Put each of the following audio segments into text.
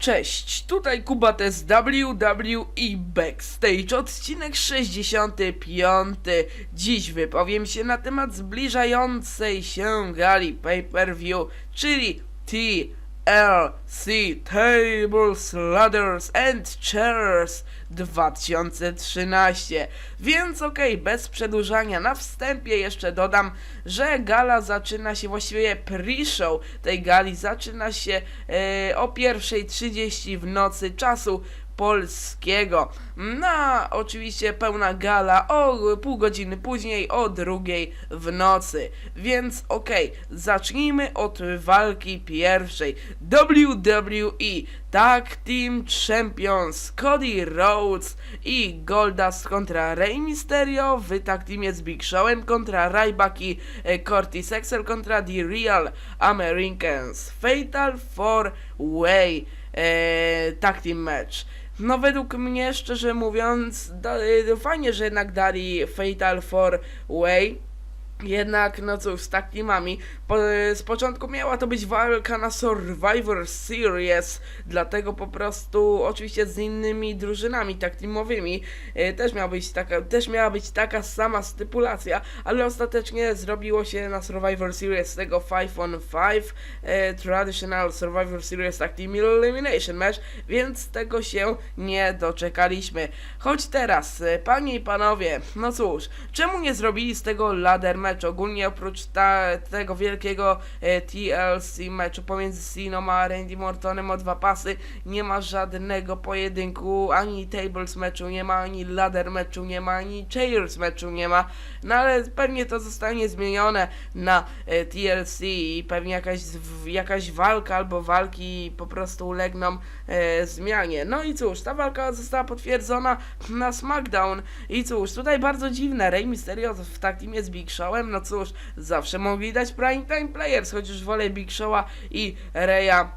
Cześć, tutaj Kuba z WWE Backstage, odcinek 65. Dziś wypowiem się na temat zbliżającej się gali pay-per-view, czyli TLC Tables, Ladders and Chairs 2013. Więc okej, bez przedłużania, na wstępie jeszcze dodam, że gala zaczyna się, właściwie pre-show tej gali zaczyna się e, o 1.30 w nocy czasu polskiego. No, a oczywiście pełna gala o pół godziny później, o drugiej w nocy. Więc okej, zacznijmy od walki pierwszej. WWE Tag Team Champions Cody Rhodes i Goldust kontra Rey Mysterio w tag teamie z Big Showem kontra Ryback i e, Curtis kontra The Real Americans. Fatal 4-Way e, tag team match. No według mnie, szczerze mówiąc, e, fajnie, że jednak dali Fatal 4-Way. Jednak, no cóż, z tag teamami. Po, z początku miała to być walka na Survivor Series, dlatego po prostu, oczywiście z innymi drużynami tag teamowymi, e, też, miała być taka, też miała być taka sama stypulacja, ale ostatecznie zrobiło się na Survivor Series tego 5 on 5 e, Traditional Survivor Series Tag Team Elimination Match, więc tego się nie doczekaliśmy. Choć teraz, e, panie i panowie, no cóż, czemu nie zrobili z tego ladder match? Ogólnie oprócz ta, tego wielkiego e, TLC meczu pomiędzy Siną a Randy Mortonem o dwa pasy, nie ma żadnego pojedynku, ani tables meczu nie ma, ani ladder meczu nie ma, ani chairs meczu nie ma, no ale pewnie to zostanie zmienione na e, TLC i pewnie jakaś, jakaś walka albo walki po prostu ulegną e, zmianie. No i cóż, ta walka została potwierdzona na SmackDown. I cóż, tutaj bardzo dziwne, Rey Mysterio w teamie z Big Showem, no cóż, zawsze mogli dać Prime Time Players, chociaż wolę Big Showa i Reya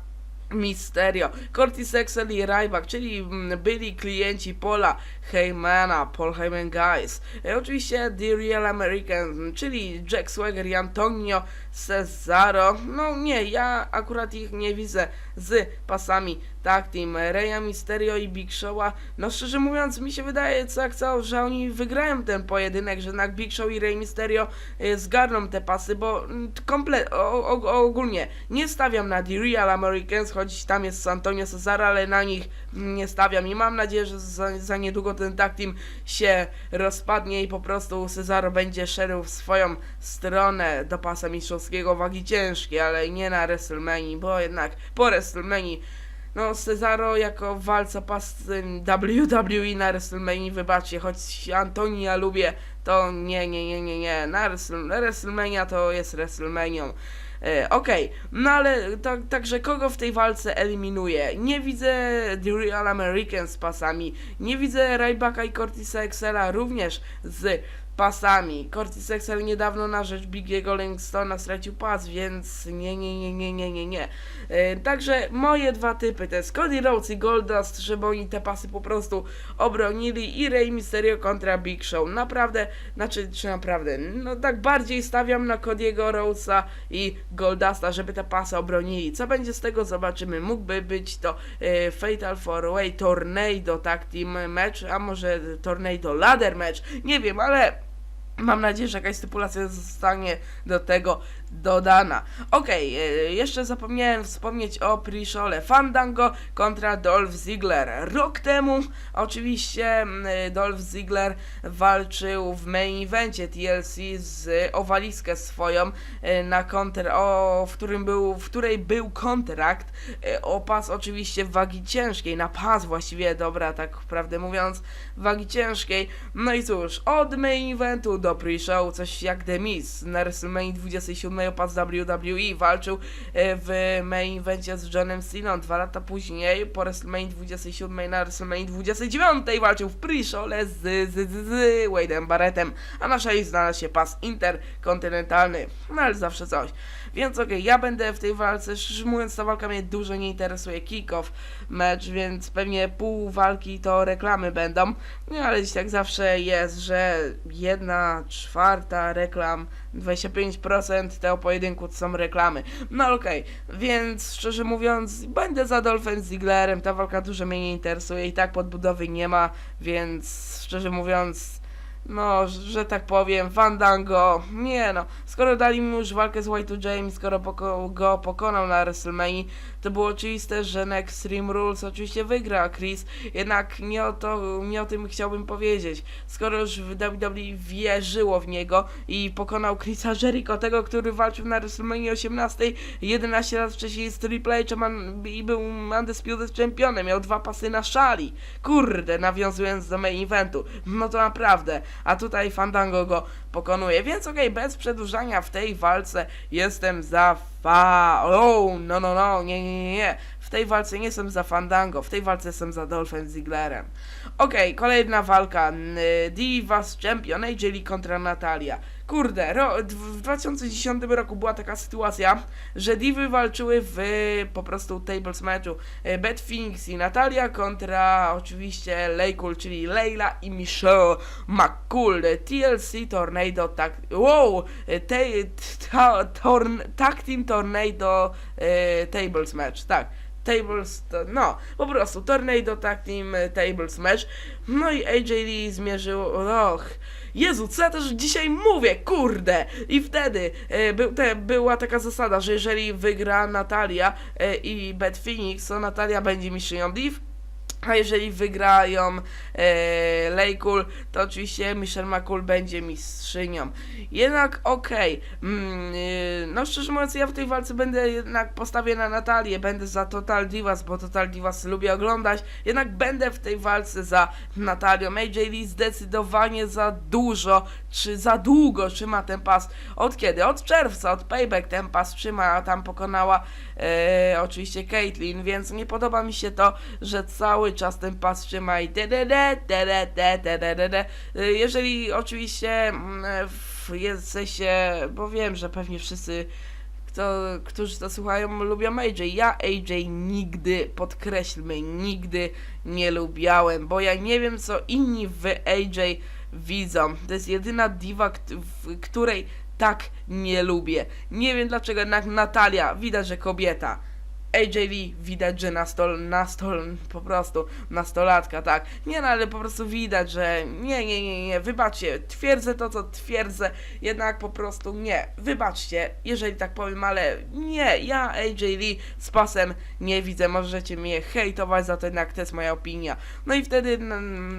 Mysterio, Curtis Axel i Ryback, czyli mm, byli klienci Paula Heymana, Paul Heyman Guys. E, oczywiście The Real American, czyli Jack Swagger i Antonio Cesaro. No nie, ja akurat ich nie widzę z pasami tag team Reya Mysterio i Big Showa. No szczerze mówiąc, mi się wydaje co jak co, że oni wygrają ten pojedynek, że jednak Big Show i Rey Mysterio e, zgarną te pasy, bo mm, komple o, o, ogólnie nie stawiam na The Real Americans, choć tam jest Antonio Cesaro, ale na nich mm, nie stawiam i mam nadzieję, że za, za niedługo ten tag team się rozpadnie i po prostu Cesaro będzie szedł w swoją stronę do pasa mistrzowskiego. Wagi ciężkiej, ale nie na WrestleMania, bo jednak po WrestleMania. No, Cesaro jako walca pas WWE na WrestleMania, wybaczcie, choć Antoni ja lubię, to nie, nie, nie, nie, nie, na WrestleMania to jest WrestleMania. E, Okej, no ale tak, także kogo w tej walce eliminuję? Nie widzę The Real Americans z pasami, nie widzę Rybacka i Cortisa Excela również z pasami. Curtis Axel niedawno na rzecz Bigiego Langstona stracił pas, więc nie, nie, nie, nie, nie, nie, nie. E, także moje dwa typy to jest Cody Rhodes i Goldust, żeby oni te pasy po prostu obronili i Rey Mysterio kontra Big Show. Naprawdę, znaczy, czy naprawdę, no tak bardziej stawiam na Cody'ego Rhodesa i Goldusta, żeby te pasy obronili. Co będzie z tego zobaczymy. Mógłby być to e, Fatal 4-Way Tornado Tag Team Match, a może Tornado Ladder Match, nie wiem, ale Mam nadzieję, że jakaś stypulacja zostanie do tego dodana. Okej, e, jeszcze zapomniałem wspomnieć o Prishole Fandango kontra Dolph Ziggler. Rok temu oczywiście m, e, Dolph Ziggler walczył w main evencie TLC z o walizkę swoją e, na konter, o, w, którym był, w której był kontrakt e, o pas oczywiście wagi ciężkiej, na pas właściwie, dobra, tak prawdę mówiąc, wagi ciężkiej. No i cóż, od main eventu do pre-show, coś jak The Miz na WrestleMania 27 o pas WWE walczył e, w main evencie z Johnem Cena. Dwa lata później, po WrestleMania 27 na WrestleMania 29 walczył w pre-showle z, z, z, z Wade'em Barrettem, a na szali znalazł się pas interkontynentalny. No ale zawsze coś. Więc okej, ja będę w tej walce, szczerze mówiąc ta walka mnie dużo nie interesuje, kick-off mecz, więc pewnie pół walki to reklamy będą, no ale dziś tak zawsze jest, że jedna czwarta reklam, 25% tego pojedynku to są reklamy. No okej, więc szczerze mówiąc, będę za Dolphin Zigglerem. Ta walka dużo mnie nie interesuje i tak podbudowy nie ma, więc szczerze mówiąc. No, że tak powiem, Fandango, nie no, skoro dali mu już walkę z White James, skoro poko go pokonał na WrestleMania, to było oczywiste, że na Extreme Rules oczywiście wygra Chris, jednak nie o to, nie o tym chciałbym powiedzieć. Skoro już WWE wierzyło w niego i pokonał Chrisa Jericho, tego, który walczył na WrestleMania 18 11 lat wcześniej z Triple H i był Undisputed Championem, miał dwa pasy na szali. Kurde, nawiązując do main eventu. No to naprawdę. A tutaj Fandango go pokonuje. Więc okej, bez przedłużania w tej walce jestem za fa... Oh, no, no, no, nie, nie, nie, nie. W tej walce nie jestem za Fandango, w tej walce jestem za Dolphin Zigglerem. Okej, kolejna walka. Divas Champion AJ Lee kontra Natalia. Kurde, ro, w 2010 roku była taka sytuacja, że Divy walczyły w po prostu tables matchu e, Beth Phoenix i Natalia kontra oczywiście Leykul, czyli Leila i Michelle McCool. TLC Tornado tak. Wow! e, Te, ta, torn, tag Team Tornado e, Tables Match, tak. Tables, to, no, po prostu Tornado Tag Team e, Tables Match. No i AJ Lee zmierzył, och, Jezu, co ja też dzisiaj mówię, kurde! I wtedy e, był, te, była taka zasada, że jeżeli wygra Natalia e, i Beth Phoenix, to Natalia będzie mistrzynią Div, a jeżeli wygrają e, Leykul, to oczywiście Michelle McCool będzie mistrzynią. Jednak okej, mm, y, no szczerze mówiąc, ja w tej walce będę jednak postawię na Natalię, będę za Total Divas, bo Total Divas lubię oglądać, jednak będę w tej walce za Natalią. AJ Lee zdecydowanie za dużo, czy za długo trzyma ten pas. Od kiedy? Od czerwca, od Payback ten pas trzyma, a tam pokonała e, oczywiście Caitlyn, więc nie podoba mi się to, że cały czas ten pas się ma i. Jeżeli oczywiście mm, jesteście, się, bo wiem, że pewnie wszyscy kto, którzy to słuchają, lubią AJ. Ja AJ nigdy, podkreślmy, nigdy nie lubiałem, bo ja nie wiem, co inni w AJ widzą. To jest jedyna diwa, której tak nie lubię. Nie wiem dlaczego, jednak Natalia, widać, że kobieta. AJ Lee widać, że na stol, po prostu nastolatka, tak. Nie no, ale po prostu widać, że nie, nie, nie, nie, wybaczcie, twierdzę to, co twierdzę, jednak po prostu nie, wybaczcie, jeżeli tak powiem, ale nie, ja AJ Lee z pasem nie widzę, możecie mnie hejtować za to, jednak to jest moja opinia. No i wtedy,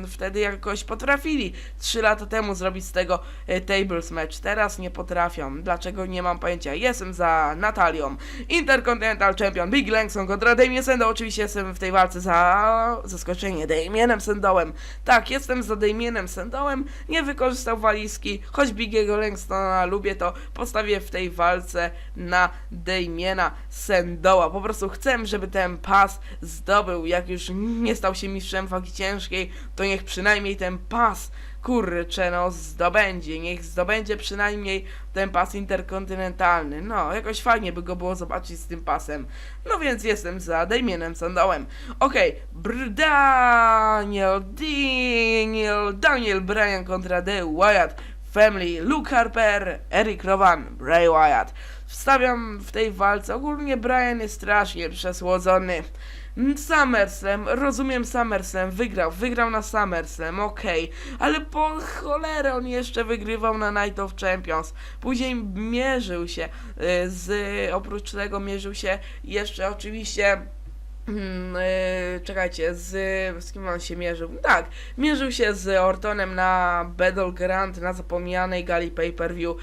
wtedy jakoś potrafili 3 lata temu zrobić z tego e, tables match, teraz nie potrafią, dlaczego nie mam pojęcia, jestem za Natalią, Intercontinental Champion, Big Langston kontra Damien Sandow, oczywiście jestem w tej walce za zaskoczenie Damienem Sandowem, tak, jestem za Damienem Sandowem, nie wykorzystał walizki, choć Bigiego Langstona lubię to, postawię w tej walce na Damiena Sandowa, po prostu chcę, żeby ten pas zdobył, jak już nie stał się mistrzem wagi ciężkiej, to niech przynajmniej ten pas kurczę, no zdobędzie, niech zdobędzie przynajmniej ten pas interkontynentalny. No, jakoś fajnie by go było zobaczyć z tym pasem. No więc jestem za Damienem Sandowem. Okej, okay. Daniel, Daniel, Daniel Bryan kontra The Wyatt Family, Luke Harper, Eric Rowan, Bray Wyatt. Wstawiam w tej walce, ogólnie Bryan jest strasznie przesłodzony. Mm, SummerSlam, rozumiem SummerSlam, wygrał, wygrał na SummerSlam, okej, ale po cholerę on jeszcze wygrywał na Night of Champions. Później mierzył się y, z, oprócz tego mierzył się jeszcze oczywiście Hmm, yy, czekajcie, z, z kim on się mierzył? Tak, mierzył się z Ortonem na Battleground, na zapomnianej gali pay-per-view.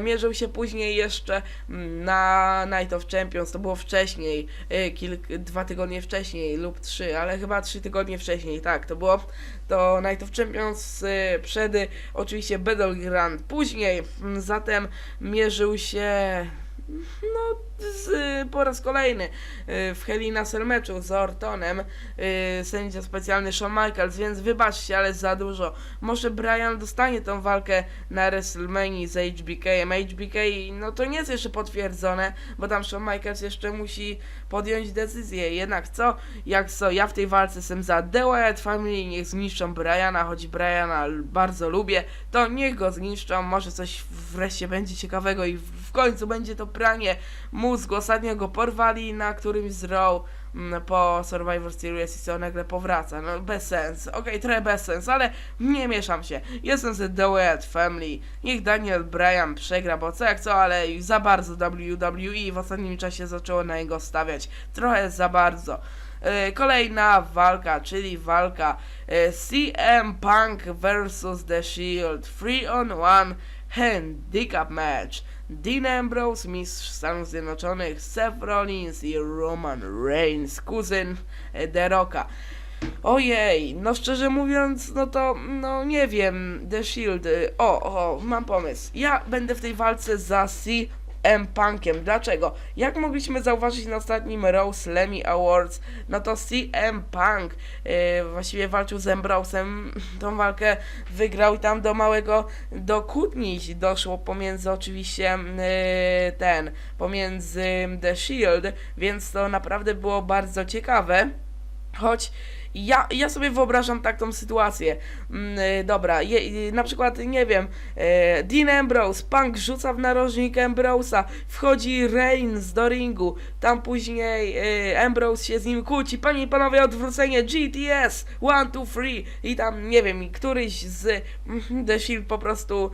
Mierzył się później jeszcze mm, na Night of Champions, to było wcześniej, yy, kilk, dwa tygodnie wcześniej lub trzy, ale chyba trzy tygodnie wcześniej, tak, to było to Night of Champions yy, przed y, oczywiście Battleground. Później, mm, zatem mierzył się no z, po raz kolejny y, w Hell in a Cell meczu z Ortonem y, sędzia specjalny Shawn Michaels, więc wybaczcie, ale za dużo. Może Brian dostanie tą walkę na WrestleMania z HBK-em. HBK, no to nie jest jeszcze potwierdzone, bo tam Shawn Michaels jeszcze musi podjąć decyzję. Jednak co, jak co, ja w tej walce jestem za The Wyatt Family, niech zniszczą Briana, choć Briana bardzo lubię, to niech go zniszczą, może coś wreszcie będzie ciekawego i w końcu będzie to pranie mózgu. Ostatnio go porwali na którymś z Raw mm, po Survivor Series i co nagle powraca. No bez sens. Okej, trochę bez sens, ale nie mieszam się. Jestem z The Wyatt Family. Niech Daniel Bryan przegra, bo co jak co, ale za bardzo WWE w ostatnim czasie zaczęło na niego stawiać. Trochę za bardzo. E, Kolejna walka, czyli walka e, CM Punk vs The Shield 3 on 1 handicap match. Dean Ambrose, mistrz Stanów Zjednoczonych, Seth Rollins i Roman Reigns, kuzyn The Rocka. Ojej, no szczerze mówiąc, no to, no nie wiem, The Shield, o, o, mam pomysł. Ja będę w tej walce za CM Punkiem. Dlaczego? Jak mogliśmy zauważyć na ostatnim Raw Slammy Awards, no to CM Punk y, właściwie walczył z Ambrose'em, tą walkę wygrał i tam do małego, do kłótni doszło pomiędzy oczywiście y, ten, pomiędzy The Shield, więc to naprawdę było bardzo ciekawe. Choć ja, ja sobie wyobrażam taką sytuację. Mm, y, dobra, je, y, na przykład, nie wiem, e, Dean Ambrose, Punk rzuca w narożnik Ambrose'a, wchodzi Reigns do ringu, tam później Ambrose się z nim kłóci, panie i panowie, odwrócenie GTS, one, two, three i tam, nie wiem, któryś z The Shield po prostu,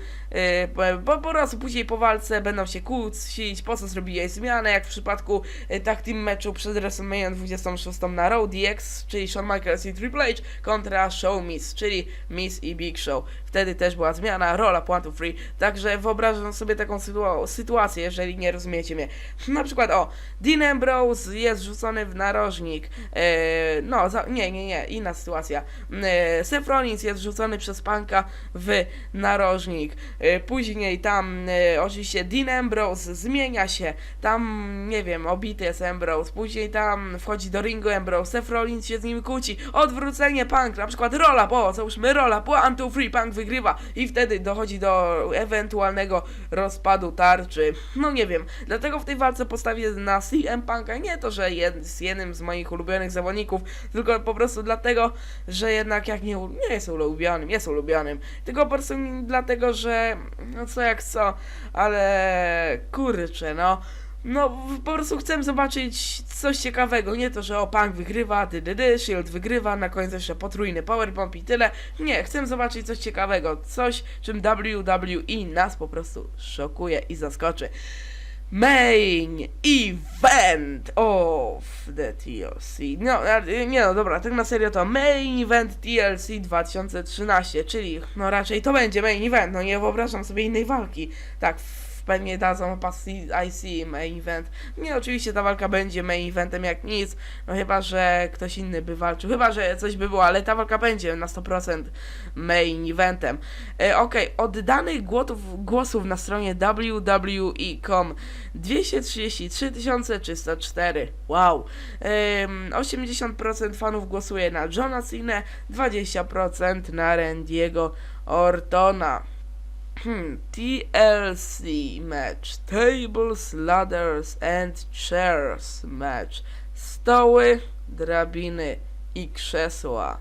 po, po, prostu później po walce będą się kłócić, po co zrobiłeś zmianę, jak w przypadku e, tag team meczu przed WrestleMania 26 na Raw DX, czyli Shawn Michaels i Triple H kontra Show Miss, czyli Miss i Big Show. Wtedy też była zmiana, rola to Free, także wyobrażam sobie taką sytua- sytuację, jeżeli nie rozumiecie mnie. Na przykład, o, Dean Ambrose jest rzucony w narożnik, e, no, za, nie, nie, nie, inna sytuacja. E, Seth Rollins jest rzucony przez Punka w narożnik, e, później tam e, oczywiście Dean Ambrose zmienia się, tam, nie wiem, obity jest Ambrose, później tam wchodzi do ringu Ambrose, Seth Rollins się z nim kłóci, odwrócenie Punk, na przykład rola, bo załóżmy rola, one, two, three, Punk wygrywa i wtedy dochodzi do ewentualnego rozpadu tarczy. No nie wiem, dlatego w tej walce postawię na CM Punka, nie to, że jest jednym z moich ulubionych zawodników, tylko po prostu dlatego, że jednak jak nie, nie jest ulubionym, jest ulubionym, tylko po prostu dlatego, że no co jak co, ale kurczę, no. No, po prostu chcę zobaczyć coś ciekawego. Nie to, że o Punk wygrywa, dy, dy, dy, Shield wygrywa, na końcu jeszcze potrójny powerbomb i tyle. Nie, chcę zobaczyć coś ciekawego. Coś, czym WWE nas po prostu szokuje i zaskoczy. Main event of the TLC. No, nie no, dobra, tak na serio to Main Event TLC 2013, czyli no raczej to będzie Main Event, no nie wyobrażam sobie innej walki. Tak, pewnie dadzą pas IC Main Event. Nie, oczywiście ta walka będzie Main Eventem jak nic, no chyba, że ktoś inny by walczył, chyba, że coś by było, ale ta walka będzie na 100% Main Eventem. E, Okej, oddanych głosów, głosów na stronie www.com 233 304. Wow. Em, 80% fanów głosuje na Johna Cena, 20% na Randiego Ortona. Hmm, TLC match. Tables, ladders and chairs match. Stoły, drabiny i krzesła.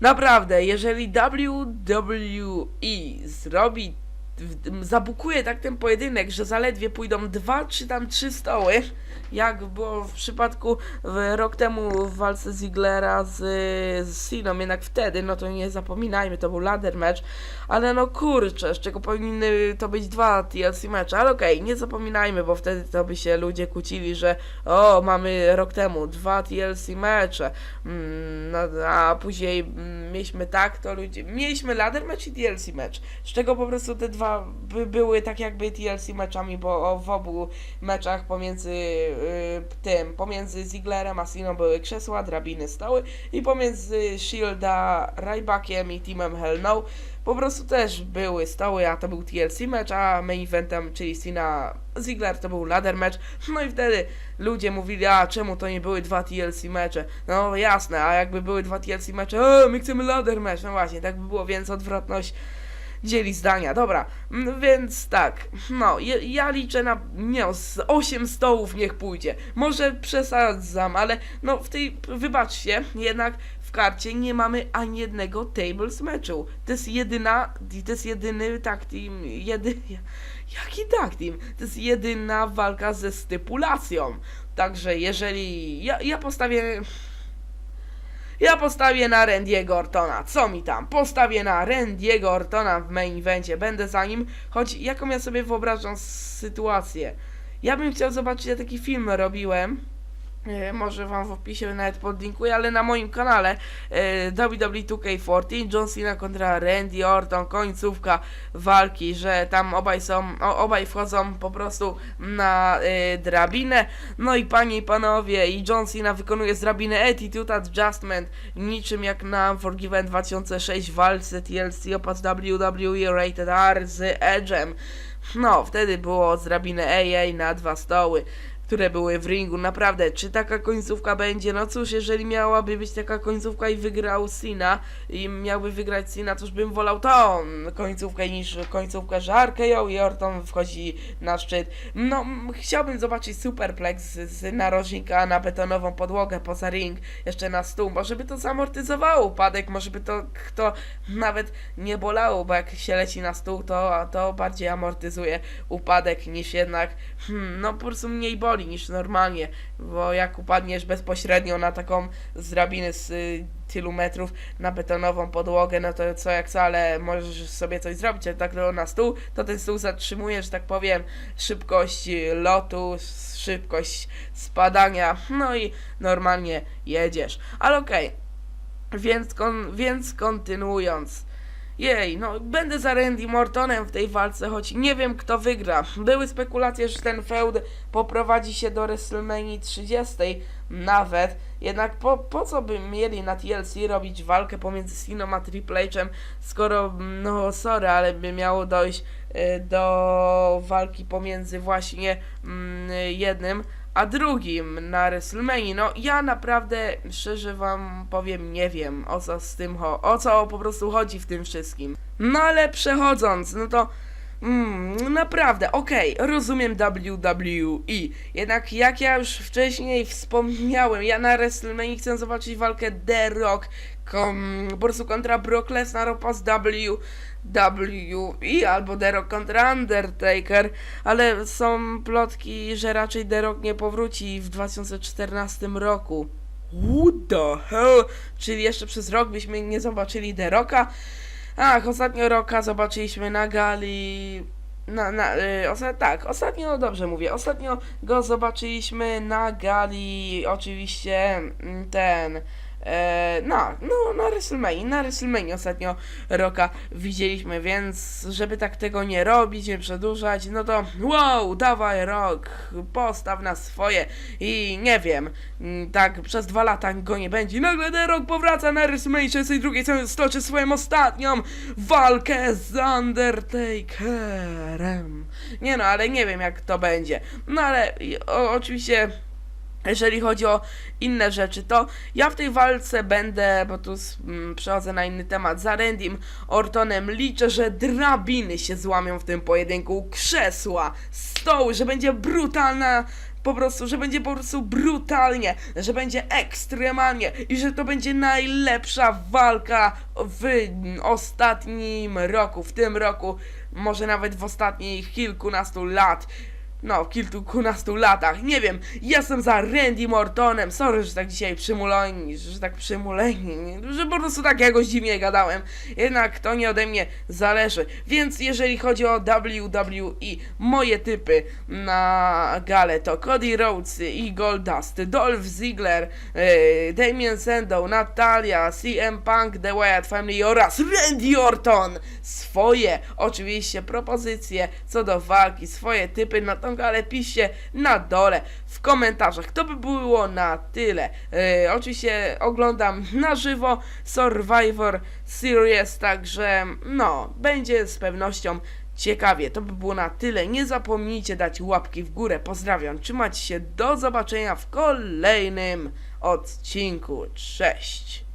Naprawdę, jeżeli WWE zrobi, zabukuje tak ten pojedynek, że zaledwie pójdą dwa czy tam trzy stoły, jak było w przypadku rok temu w walce Ziglera z, z Siną, jednak wtedy, no to nie zapominajmy, to był ladder match, ale no kurczę, z czego powinny to być dwa TLC mecze, ale okej, nie zapominajmy, bo wtedy to by się ludzie kłócili, że o, mamy rok temu dwa TLC mecze, mm, no, a później mm, mieliśmy tak, to ludzie, mieliśmy ladder match i TLC match, z czego po prostu te dwa by, były tak jakby TLC meczami, bo w obu meczach pomiędzy y, tym, pomiędzy Zigglerem a Siną były krzesła, drabiny, stoły i pomiędzy Shielda, Rybackiem i Teamem Hell No po prostu też były stoły, a to był TLC mecz, a main eventem, czyli Cena Ziggler to był ladder match, no i wtedy ludzie mówili, a czemu to nie były dwa TLC mecze? No jasne, a jakby były dwa TLC mecze, e, my chcemy ladder match, no właśnie, tak by było, więc odwrotność dzieli zdania. Dobra, mm, więc tak, no, ja, ja liczę na, nie z 8 stołów niech pójdzie. Może przesadzam, ale no w tej, wybaczcie, jednak w karcie nie mamy ani jednego tables meczu. To jest jedyna, to jest jedyny tag team, jaki tag team? To jest jedyna walka ze stypulacją. Także jeżeli, ja, ja postawię... Ja postawię na Randy'ego Ortona. Co mi tam? Postawię na Randy'ego Ortona w main evencie. Będę za nim. Choć jaką ja sobie wyobrażam sytuację. Ja bym chciał zobaczyć, ja taki film robiłem. E, może wam w opisie nawet podlinkuję, ale na moim kanale e, WWE2K14 John Cena kontra Randy Orton, końcówka walki, że tam obaj są, obaj wchodzą po prostu na e, drabinę, no i panie i panowie, i John Cena wykonuje z drabiny Attitude Adjustment, niczym jak na Forgiven 2006 walce TLC opad WWE Rated R z Edge'em. No, wtedy było z drabiny AA na dwa stoły które były w ringu. Naprawdę, czy taka końcówka będzie? No cóż, jeżeli miałaby być taka końcówka i wygrał Cena i miałby wygrać Cena, już bym wolał tą końcówkę niż końcówkę, że RKO i Orton wchodzi na szczyt. No, chciałbym zobaczyć superplex z narożnika na betonową podłogę poza ring, jeszcze na stół. Może by to zamortyzowało upadek, może by to kto nawet nie bolało, bo jak się leci na stół, to, to bardziej amortyzuje upadek niż jednak, hmm, no po prostu mniej boli niż normalnie, bo jak upadniesz bezpośrednio na taką z drabiny z y, tylu metrów na betonową podłogę, no to co jak co, ale możesz sobie coś zrobić, ale tak na stół, to ten stół zatrzymuje, że tak powiem, szybkość lotu, szybkość spadania, no i normalnie jedziesz. Ale okej, więc, kon, więc kontynuując. Jej, no będę za Randy Mortonem w tej walce, choć nie wiem kto wygra. Były spekulacje, że ten feud poprowadzi się do WrestleMania 30 nawet. Jednak po, po co by mieli na TLC robić walkę pomiędzy Siną a Triple H'em, skoro, no sorry, ale by miało dojść y, do walki pomiędzy właśnie mm, jednym a drugim na WrestleMania. No ja naprawdę, szczerze wam powiem, nie wiem o co z tym cho- o co po prostu chodzi w tym wszystkim. No ale przechodząc, no to Mm, naprawdę, okej, rozumiem WWE. Jednak jak ja już wcześniej wspomniałem, ja na WrestleMania chcę zobaczyć walkę The Rock kom, po prostu kontra Brock Lesnar opas WWE albo The Rock kontra Undertaker, ale są plotki, że raczej The Rock nie powróci w 2014 roku. What the hell? Czyli jeszcze przez rok byśmy nie zobaczyli The Rocka? Ach, ostatnio Roka zobaczyliśmy na gali. Na, na, y, osta- tak, ostatnio, dobrze mówię, ostatnio go zobaczyliśmy na gali, oczywiście mm, ten, e, na, no, na WrestleMania, na WrestleMania ostatnio Roka widzieliśmy, więc żeby tak tego nie robić, nie przedłużać, no to wow, dawaj Rok, postaw na swoje i nie wiem, mm, tak przez dwa lata go nie będzie nagle The Rock powraca na WrestleMania 32, co stoczy swoją ostatnią walkę z Undertakerem. Nie no, ale nie wiem jak to będzie. No ale o, oczywiście jeżeli chodzi o inne rzeczy, to ja w tej walce będę, bo tu mm, przechodzę na inny temat, za Randym Ortonem liczę, że drabiny się złamią w tym pojedynku, krzesła, stoły, że będzie brutalna po prostu, że będzie po prostu brutalnie, że będzie ekstremalnie i że to będzie najlepsza walka w ostatnim roku, w tym roku, może nawet w ostatnich kilkunastu lat. No, kilkunastu latach, nie wiem, jestem za Randy Mortonem, sorry, że tak dzisiaj przymuleni, że tak przymuleni, że po prostu tak jakoś dziwnie gadałem, jednak to nie ode mnie zależy, więc jeżeli chodzi o WWE, moje typy na galę to Cody Rhodes i Goldust, Dolph Ziggler, yy, Damien Sandow, Natalia, CM Punk, The Wyatt Family oraz Randy Orton, swoje oczywiście propozycje co do walki, swoje typy, natomiast galę, piszcie na dole w komentarzach. To by było na tyle. E, oczywiście oglądam na żywo Survivor Series, także no, będzie z pewnością ciekawie. To by było na tyle. Nie zapomnijcie dać łapki w górę. Pozdrawiam, trzymajcie się, do zobaczenia w kolejnym odcinku. Cześć!